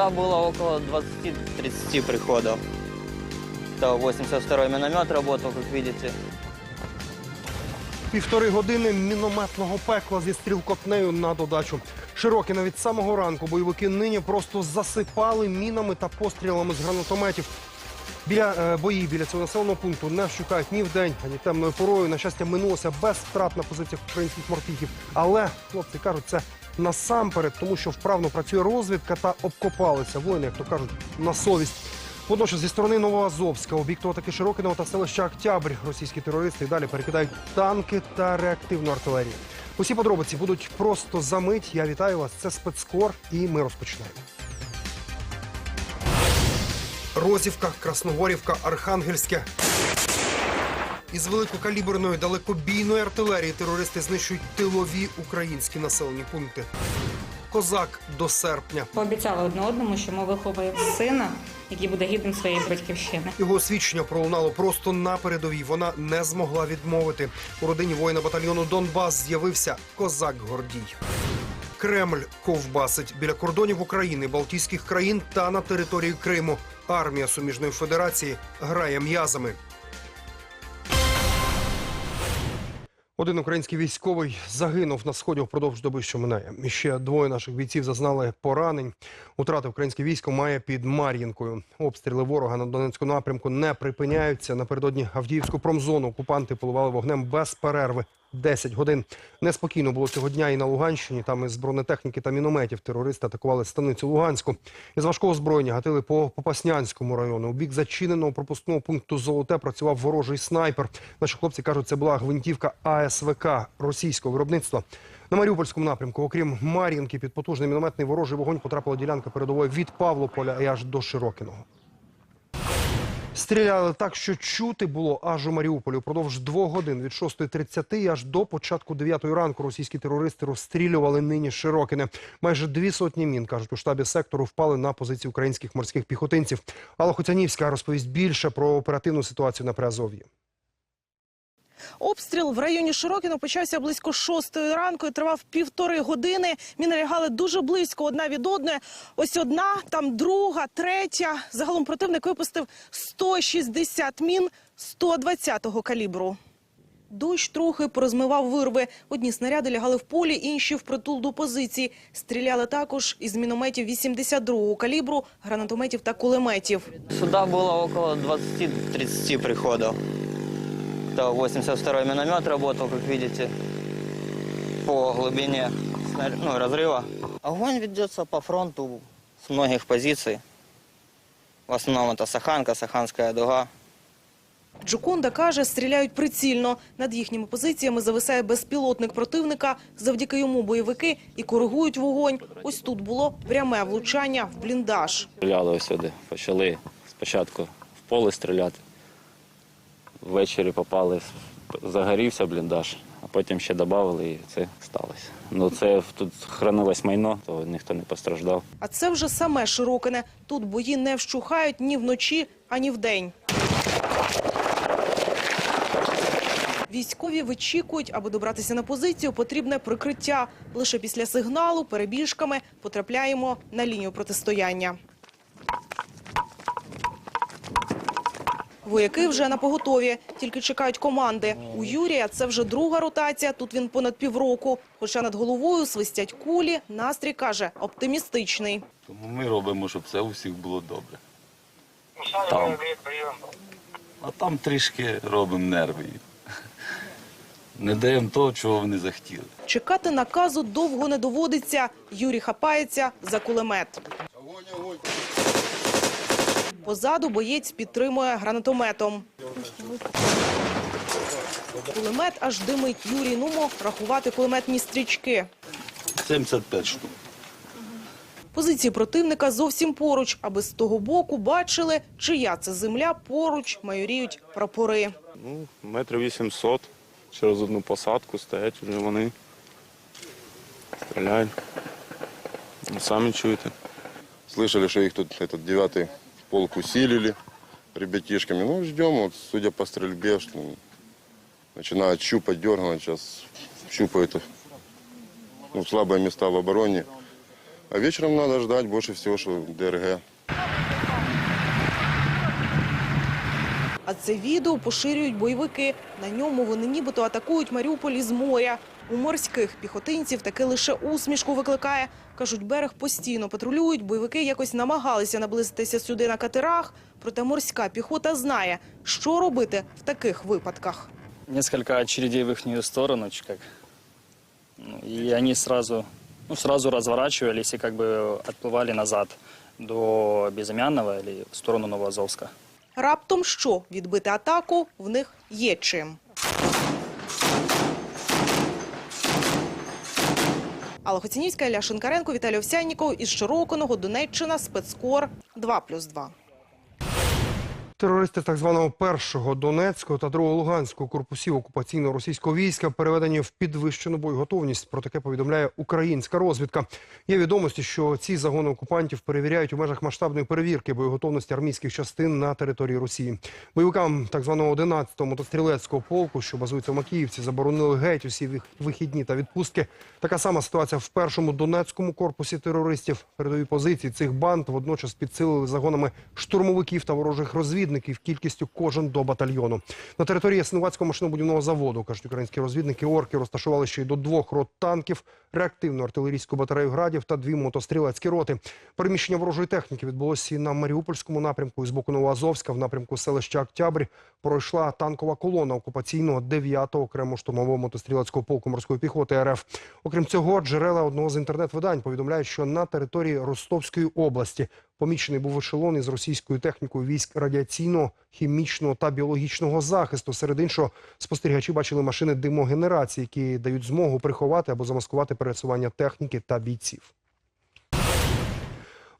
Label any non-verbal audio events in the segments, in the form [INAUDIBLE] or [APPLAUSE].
Сюда было около 20-30 приходов. Это 82-й миномет работал, как видите. Півтори години мінометного пекла зі стрілкотнею на додачу. Широкі навіть самого ранку бойовики нині просто засипали мінами та пострілами з гранатометів. Біля е, бої біля цього населеного пункту не вщукають ні вдень, ані темною порою. На щастя, минулося без втрат на позиціях українських морпіхів. Але хлопці кажуть, це насамперед, тому що вправно працює розвідка та обкопалися воїни, як то кажуть, на совість. Водночас зі сторони Новоазовська у таки Широкиного та селища Октябрь російські терористи і далі перекидають танки та реактивну артилерію. Усі подробиці будуть просто за мить. Я вітаю вас. Це спецкор, і ми розпочинаємо. Розівка, Красногорівка, Архангельське. Із великокаліберної далекобійної артилерії терористи знищують тилові українські населені пункти. Козак до серпня. Пообіцяли одне одному, що ми виховуємо сина, який буде гідним своєї батьківщини. Його освідчення пролунало просто на передовій. Вона не змогла відмовити. У родині воїна батальйону Донбас з'явився козак Гордій. Кремль ковбасить біля кордонів України, Балтійських країн та на території Криму. Армія суміжної федерації грає м'язами. Один український військовий загинув на сході впродовж доби, що минає. Ще двоє наших бійців зазнали поранень. Утрати українське військо має під Мар'їнкою. Обстріли ворога на Донецькому напрямку не припиняються. Напередодні Авдіївську промзону окупанти поливали вогнем без перерви. 10 годин. Неспокійно було цього дня і на Луганщині. Там із бронетехніки та мінометів терористи атакували станицю Луганську. Із важкого зброєння гатили по Попаснянському району. У бік зачиненого пропускного пункту Золоте працював ворожий снайпер. Наші хлопці кажуть, це була гвинтівка АСВК російського виробництва. На Маріупольському напрямку, окрім Мар'їнки, під потужний мінометний ворожий вогонь потрапила ділянка передової від Павлополя і аж до Широкиного. Стріляли так, що чути було аж у Маріуполі. Упродовж двох годин від 6.30 і аж до початку 9 ранку російські терористи розстрілювали нині Широкине. Майже дві сотні мін, кажуть, у штабі сектору впали на позиції українських морських піхотинців. Алла Хоцянівська розповість більше про оперативну ситуацію на Приазов'ї. Обстріл в районі Широкіно почався близько шостої ранку і тривав півтори години. Міни лягали дуже близько одна від одної. Ось одна, там друга, третя. Загалом противник випустив 160 мін 120-го калібру. Дощ трохи порозмивав вирви. Одні снаряди лягали в полі, інші впритул до позицій. Стріляли також із мінометів 82-го калібру, гранатометів та кулеметів. Сюда было около 20-30 приходов. Это 82-й миномет работал, как видите, по глубине снар- ну, разрыва. Огонь ведется по фронту с многих позиций. В основном это Саханка, Саханская дуга. Джоконда каже, стріляють прицільно. Над їхніми позиціями зависає безпілотник противника. Завдяки йому бойовики і коригують вогонь. Ось тут було пряме влучання в бліндаж. Стріляли ось сюди. Почали спочатку в поле стріляти. Ввечері попали, загорівся бліндаж, а потім ще додали і це сталося. Ну це тут хранилось майно, то ніхто не постраждав. А це вже саме Широкине. Тут бої не вщухають ні вночі, ані вдень. Військові вичікують, аби добратися на позицію, потрібне прикриття. Лише після сигналу перебіжками потрапляємо на лінію протистояння. Вояки вже на поготові, тільки чекають команди. У Юрія це вже друга ротація, тут він понад півроку. Хоча над головою свистять кулі, настрій, каже, оптимістичний. Тому ми робимо, щоб все у всіх було добре. Там. А там трішки робимо нерви. Не даємо того, чого вони захотіли. Чекати наказу довго не доводиться. Юрій хапається за кулемет. Позаду боєць підтримує гранатометом. Кулемет аж димить. Юрій Нумо рахувати кулеметні стрічки. 75 штук. Позиції противника зовсім поруч, аби з того боку бачили, чия це земля поруч майоріють прапори. Ну, метрів 800 через одну посадку стоять вже вони. Стріляють. Ну, Самі чуєте. Слышали, что их тут этот девятый полк усилили ребятишками. Ну, ждем, вот, судя по стрельбе, что начинают щупать, дергать, сейчас щупают ну, слабые места в обороне. А вечером надо ждать больше всего, что ДРГ. А це відео поширюють бойовики. На ньому вони нібито атакують Маріуполь із моря. У морських піхотинців таки лише усмішку викликає. Кажуть, берег постійно патрулюють. Бойовики якось намагалися наблизитися сюди на катерах. Проте морська піхота знає, що робити в таких випадках. несколько очередей в их сторону, ч- как, ну, и они сразу, ну, сразу разворачивались и как бы отплывали назад до Безымянного или в сторону Новоазовска. Раптом що відбити атаку в них є чим. Алла Хоцінівська, Ілля Шинкаренко, Віталій Овсянніков із Широкиного, Донеччина, спецкор 2+,2. Терористи так званого першого Донецького та другого Луганського корпусів окупаційного російського війська переведені в підвищену боєготовність. Про таке повідомляє українська розвідка. Є відомості, що ці загони окупантів перевіряють у межах масштабної перевірки боєготовності армійських частин на території Росії. Бойовикам так званого 11-го мотострілецького полку, що базується в Макіївці, заборонили геть усі вих- вихідні та відпустки. Така сама ситуація в першому Донецькому корпусі терористів. Передові позиції цих банд водночас підсилили загонами штурмовиків та ворожих розвідників кількістю кожен до батальйону. На території Ясинуватського машинобудівного заводу, кажуть українські розвідники, орки розташували ще й до двох рот танків, реактивну артилерійську батарею градів та дві мотострілецькі роти. Переміщення ворожої техніки відбулося і на Маріупольському напрямку. І з боку Новоазовська в напрямку селища Октябрь пройшла танкова колона окупаційного 9-го окремо штурмового мотострілецького полку морської піхоти РФ. Окрім цього, джерела одного з інтернет-видань повідомляють, що на території Ростовської області помічений був ешелон із російською технікою військ радіаційного, хімічного та біологічного захисту. Серед іншого, спостерігачі бачили машини димогенерації, які дають змогу приховати або замаскувати пересування техніки та бійців.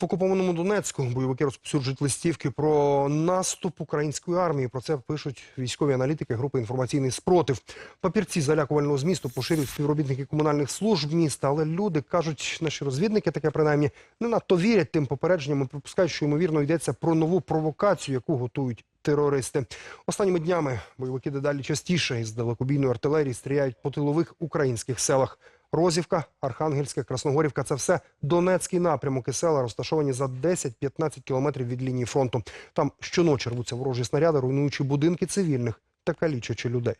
В окупованому Донецьку бойовики розповсюджують листівки про наступ української армії. Про це пишуть військові аналітики групи інформаційний спротив. Папірці залякувального змісту поширюють співробітники комунальних служб міста, але люди кажуть, наші розвідники таке принаймні не надто вірять тим попередженням і припускають, що ймовірно йдеться про нову провокацію, яку готують. Терористи останніми днями бойовики дедалі частіше із далекобійної артилерії стріляють по тилових українських селах. Розівка, Архангельська, Красногорівка це все Донецький напрямок і села, розташовані за 10-15 кілометрів від лінії фронту. Там щоночі рвуться ворожі снаряди, руйнуючи будинки цивільних та калічачи людей.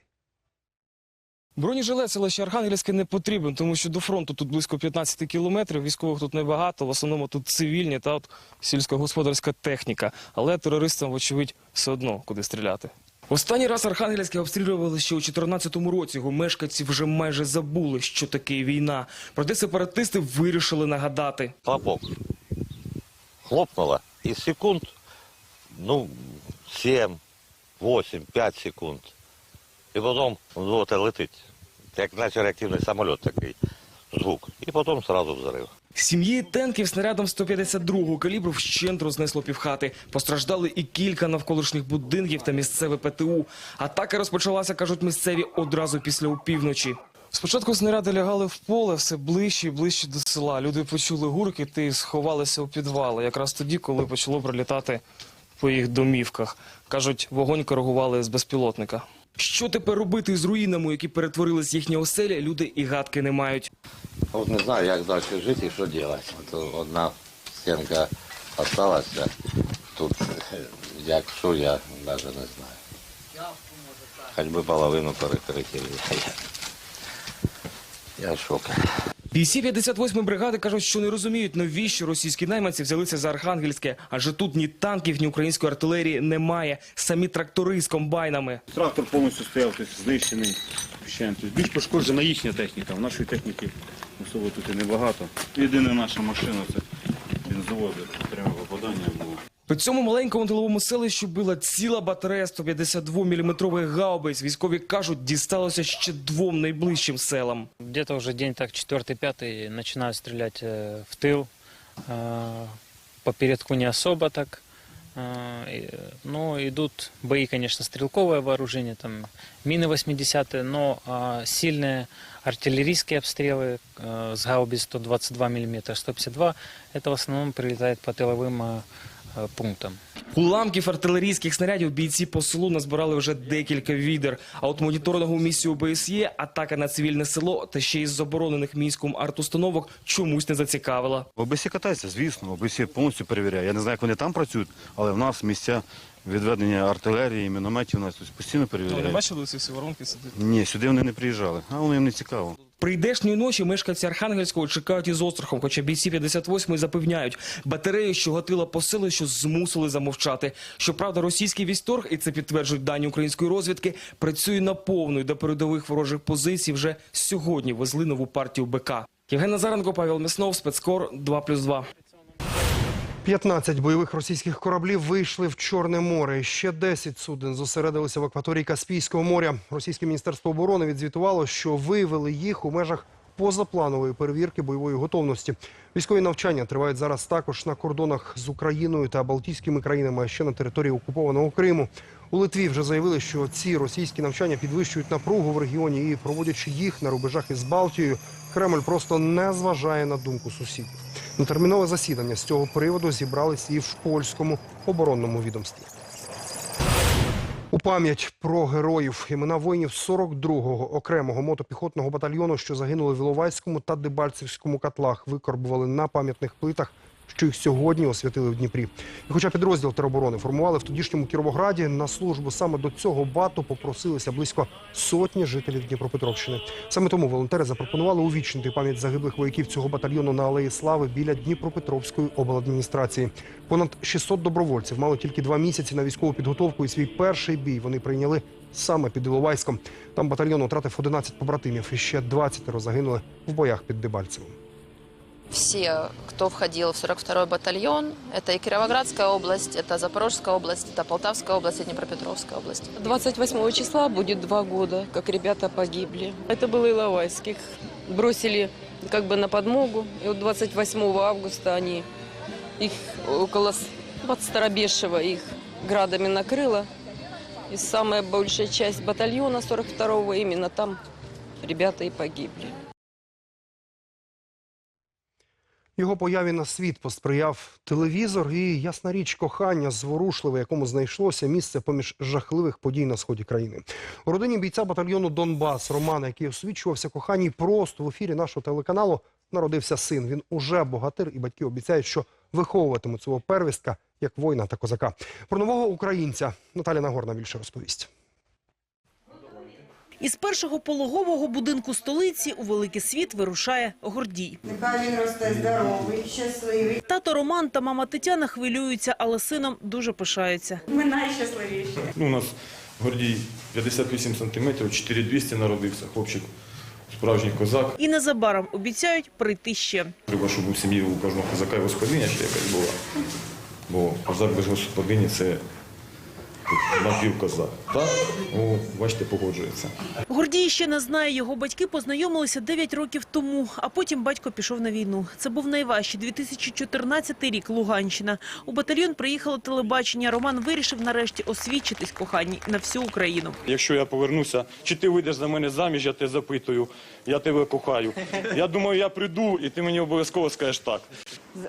Бронежилет селища Архангельське не потрібен, тому що до фронту тут близько 15 кілометрів, військових тут небагато, в основному тут цивільні та от сільськогосподарська техніка. Але терористам, вочевидь, все одно куди стріляти. Останній раз Архангельське обстрілювали ще у 2014 році. Його мешканці вже майже забули, що таке війна. Проте сепаратисти вирішили нагадати. хлопок. Хлопнуло. И секунд, ну, 7, 8, 5 секунд. І потім летить. Як наче реактивний самоліт такий. Звук. І потім сразу взрив. Сім'ї танків снарядом 152-го калібру вщент рознесло півхати. Постраждали і кілька навколишніх будинків та місцеве ПТУ. Атака розпочалася, кажуть місцеві, одразу після опівночі. Спочатку снаряди лягали в поле все ближче і ближче до села. Люди почули гуркіт і сховалися у підвали. Якраз тоді, коли почало прилітати по їх домівках. Кажуть, вогонь коригували з безпілотника. Що тепер робити з руїнами, які перетворились їхні оселі, люди і гадки не мають. От не знаю, як далі жити і що робити. От одна стінка залишилася. Тут, [LAUGHS] як що, я навіть не знаю. Хоч би половину перекрити. [LAUGHS] Я в шокі. Бійці 58-ї бригади кажуть, що не розуміють, навіщо російські найманці взялися за Архангельське, адже тут ні танків, ні української артилерії немає. Самі трактори з комбайнами. Трактор повністю стояв, тобто знищений. вщент. Тобто більш пошкоджена їхня техніка. В нашої техніки особо тут і небагато. Єдина наша машина це бензовоз, пряме попадання було. По цьому маленькому тиловому селищу била ціла батарея 152-мм гаубиць. Військові кажуть, дісталося ще двом найближчим селам. Где-то уже день так четвертый-пятый начинают стрелять э, в тыл. Э, По передку не особо так. Э, и, Но идут бои, конечно, стрелковое вооружение, там мины 80-е, но а, сильные артиллерийские обстрелы э, с гаубиц 122 мм, 152, это в основном прилетает по тыловым э, э, пунктам. Уламків артилерійських снарядів бійці по селу назбирали вже декілька відер. А от моніторингову місію ОБСЄ, атака на цивільне село та ще із заборонених мінськом артустановок чомусь не зацікавила. В ОБСі катається, звісно, ОБСі повністю перевіряє. Я не знаю, як вони там працюють, але в нас місця відведення артилерії, мінометів у нас тут постійно перевіряють. бачили ці всі воронки сидять? Ні, сюди вони не приїжджали, а воно їм не цікаво. Прийдешньої ночі мешканці Архангельського чекають із острахом, хоча бійці 58-ї запевняють, батарею, що гатила по селищу, змусили замовчати. Щоправда, російський військторг, і це підтверджують дані української розвідки, працює наповну і до передових ворожих позицій вже сьогодні везли нову партію БК. Євген Назаренко, Павел Мяснов, спецкор 2+,2. 15 бойових російських кораблів вийшли в Чорне море. Ще 10 суден зосередилися в акваторії Каспійського моря. Російське міністерство оборони відзвітувало, що виявили їх у межах позапланової перевірки бойової готовності. Військові навчання тривають зараз також на кордонах з Україною та Балтійськими країнами, а ще на території окупованого Криму. У Литві вже заявили, що ці російські навчання підвищують напругу в регіоні і проводячи їх на рубежах із Балтією, Кремль просто не зважає на думку сусідів. На термінове засідання з цього приводу зібрались і в польському оборонному відомстві. У пам'ять про героїв імена воїнів 42-го окремого мотопіхотного батальйону, що загинули в Іловайському та Дебальцевському котлах, викорбували на пам'ятних плитах, що їх сьогодні освятили в Дніпрі. І хоча підрозділ тероборони формували в тодішньому Кіровограді, на службу саме до цього бату попросилися близько сотні жителів Дніпропетровщини. Саме тому волонтери запропонували увічнити пам'ять загиблих вояків цього батальйону на Алеї Слави біля Дніпропетровської обладміністрації. Понад 600 добровольців мали тільки два місяці на військову підготовку і свій перший бій вони прийняли саме під Іловайськом. Там батальйон втратив 11 побратимів і ще 20 загинули в боях під Дебальцевим. Все, кто входил в 42-й батальон, это и Кировоградская область, это Запорожская область, это Полтавская область и Днепропетровская область. 28 числа будет два года, как ребята погибли. Это было Иловайских. Бросили как бы на подмогу. И вот 28 августа они их около под Старобешево их градами накрыло. И самая большая часть батальона 42-го именно там ребята и погибли. Його появі на світ посприяв телевізор і ясна річ кохання зворушливе, якому знайшлося місце поміж жахливих подій на сході країни. У родині бійця батальйону Донбас Романа, який освічувався коханій просто в ефірі нашого телеканалу, народився син. Він уже богатир, і батьки обіцяють, що виховуватимуть свого первістка як воїна та козака. Про нового українця Наталя Нагорна більше розповість. Із першого пологового будинку столиці у великий світ вирушає Гордій. Нехай він росте здоровий, щасливий. Тато Роман та мама Тетяна хвилюються, але сином дуже пишаються. Ми найщасливіші. Ну, у нас Гордій 58 сантиметрів, 4200 народився, хлопчик справжній козак. І незабаром обіцяють прийти ще. Треба, щоб у сім'ї у кожного козака і господиня ще якась була. Бо козак без господині це напівкозак. Так? О, бачите, погоджується. Гордій ще не знає, його батьки познайомилися 9 років тому, а потім батько пішов на війну. Це був найважчий 2014 рік, Луганщина. У батальйон приїхало телебачення. Роман вирішив нарешті освідчитись коханій на всю Україну. Якщо я повернуся, чи ти вийдеш за мене заміж, я тебе запитую, я тебе кохаю. Я думаю, я прийду, і ти мені обов'язково скажеш так.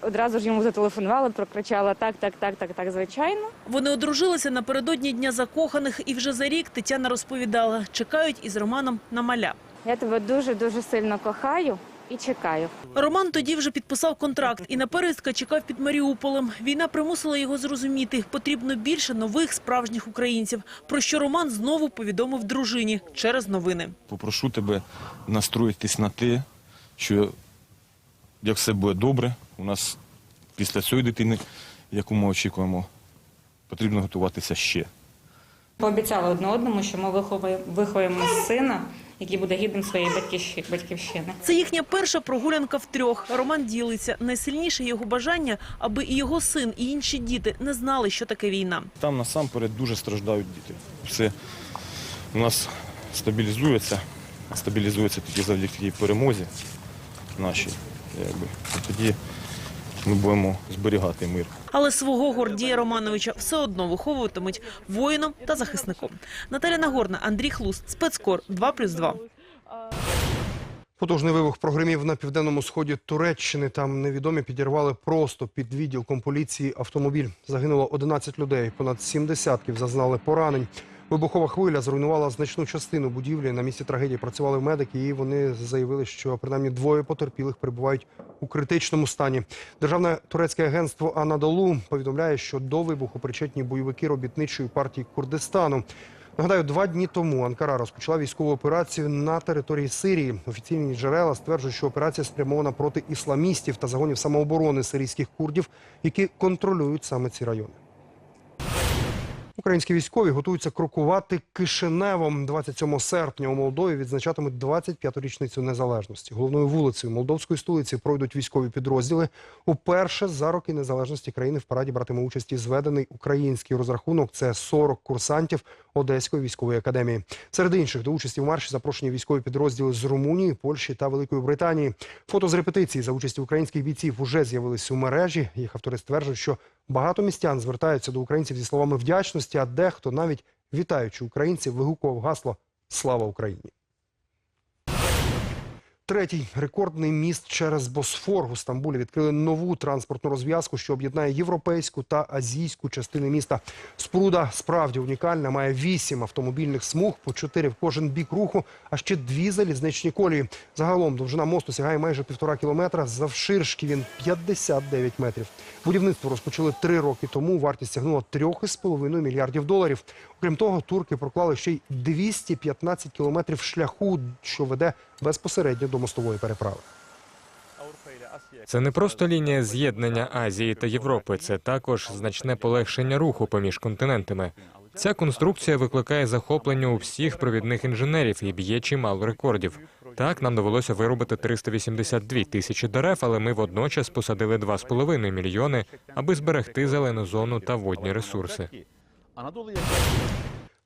Одразу ж йому зателефонувала, прокричала так, так, так, так, так, звичайно. Вони одружилися напередодні Дня закоханих, і вже за рік Тетяна розповідала, чекають із Романом на маля. Я тебе дуже дуже сильно кохаю і чекаю. Роман тоді вже підписав контракт і на переїздка чекав під Маріуполем. Війна примусила його зрозуміти, потрібно більше нових справжніх українців, про що Роман знову повідомив дружині через новини. Попрошу тебе настроїтись на те, що як все буде добре, у нас після цієї дитини, яку ми очікуємо, потрібно готуватися ще. Пообіцяли одне одному, що ми виховуємо, виховуємо сина, який буде гідним своєї батьківщини. Це їхня перша прогулянка втрьох. Роман ділиться. Найсильніше його бажання, аби і його син, і інші діти не знали, що таке війна. Там насамперед дуже страждають діти. Все у нас стабілізується, стабілізується тільки завдяки перемозі нашій. Якби. Тоді ми будемо зберігати мир. Але свого Гордія Романовича все одно виховуватимуть воїном та захисником. Наталя Нагорна, Андрій Хлус, спецкор 2+,2. Потужний вибух прогримів на південному сході Туреччини. Там невідомі підірвали просто під відділком поліції автомобіль. Загинуло 11 людей, понад 7 десятків зазнали поранень. Вибухова хвиля зруйнувала значну частину будівлі. На місці трагедії працювали медики, і вони заявили, що принаймні двоє потерпілих перебувають у критичному стані. Державне турецьке агентство Анадолу повідомляє, що до вибуху причетні бойовики робітничої партії Курдистану. Нагадаю, два дні тому Анкара розпочала військову операцію на території Сирії. Офіційні джерела стверджують, що операція спрямована проти ісламістів та загонів самооборони сирійських курдів, які контролюють саме ці райони. Українські військові готуються крокувати Кишиневом. 27 серпня у Молдові відзначатимуть 25-ту річницю незалежності. Головною вулицею молдовської столиці пройдуть військові підрозділи. Уперше за роки незалежності країни в параді братиме участь зведений український розрахунок. Це 40 курсантів Одеської військової академії. Серед інших до участі в марші запрошені військові підрозділи з Румунії, Польщі та Великої Британії. Фото з репетиції за участі українських бійців уже з'явились у мережі. Їх автори стверджують, що багато містян звертаються до українців зі словами вдячності, а дехто навіть вітаючи українців, вигукував гасло Слава Україні. Третій рекордний міст через Босфор у Стамбулі відкрили нову транспортну розв'язку, що об'єднає європейську та азійську частини міста. Спруда справді унікальна. Має вісім автомобільних смуг, по чотири в кожен бік руху, а ще дві залізничні колії. Загалом довжина мосту сягає майже півтора кілометра. Завширшки він 59 метрів. Будівництво розпочали три роки тому. Вартість сягнула 3,5 мільярдів доларів. Окрім того, турки проклали ще й 215 кілометрів шляху, що веде безпосередньо до мостової переправи. Це не просто лінія з'єднання Азії та Європи, це також значне полегшення руху поміж континентами. Ця конструкція викликає захоплення у всіх провідних інженерів і б'є чимало рекордів. Так, нам довелося вирубити 382 тисячі дерев, але ми водночас посадили 2,5 мільйони, аби зберегти зелену зону та водні ресурси. anadolu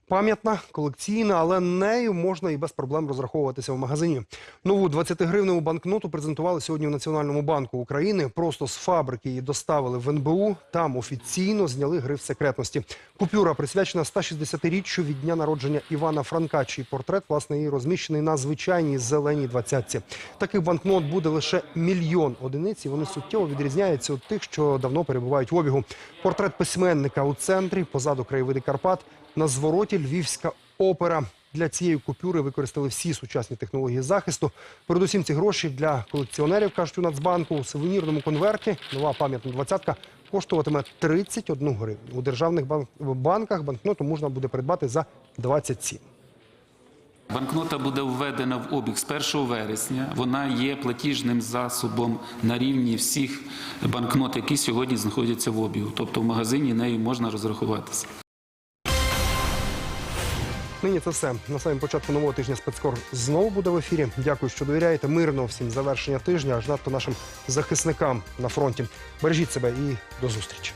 Пам'ятна, колекційна, але нею можна і без проблем розраховуватися в магазині. Нову 20-гривневу банкноту презентували сьогодні в Національному банку України. Просто з фабрики її доставили в НБУ. Там офіційно зняли гриф секретності. Купюра присвячена 160-річчю від дня народження Івана Франка, чий портрет власне і розміщений на звичайній зеленій двадцятці. Таких банкнот буде лише мільйон одиниць. і Вони суттєво відрізняються від тих, що давно перебувають в обігу. Портрет письменника у центрі, позаду краєвиди Карпат. На звороті Львівська опера. Для цієї купюри використали всі сучасні технології захисту. Передусім ці гроші для колекціонерів, кажуть у Нацбанку. У сувенірному конверті нова пам'ятна двадцятка коштуватиме 31 гривню. У державних банк- банках банкноту можна буде придбати за 27. Банкнота буде введена в обіг з 1 вересня. Вона є платіжним засобом на рівні всіх банкнот, які сьогодні знаходяться в обігу. Тобто в магазині нею можна розрахуватися. Нині це все. На самому початку нового тижня спецкор знову буде в ефірі. Дякую, що довіряєте. Мирного всім завершення тижня. Аж надто нашим захисникам на фронті. Бережіть себе і до зустрічі.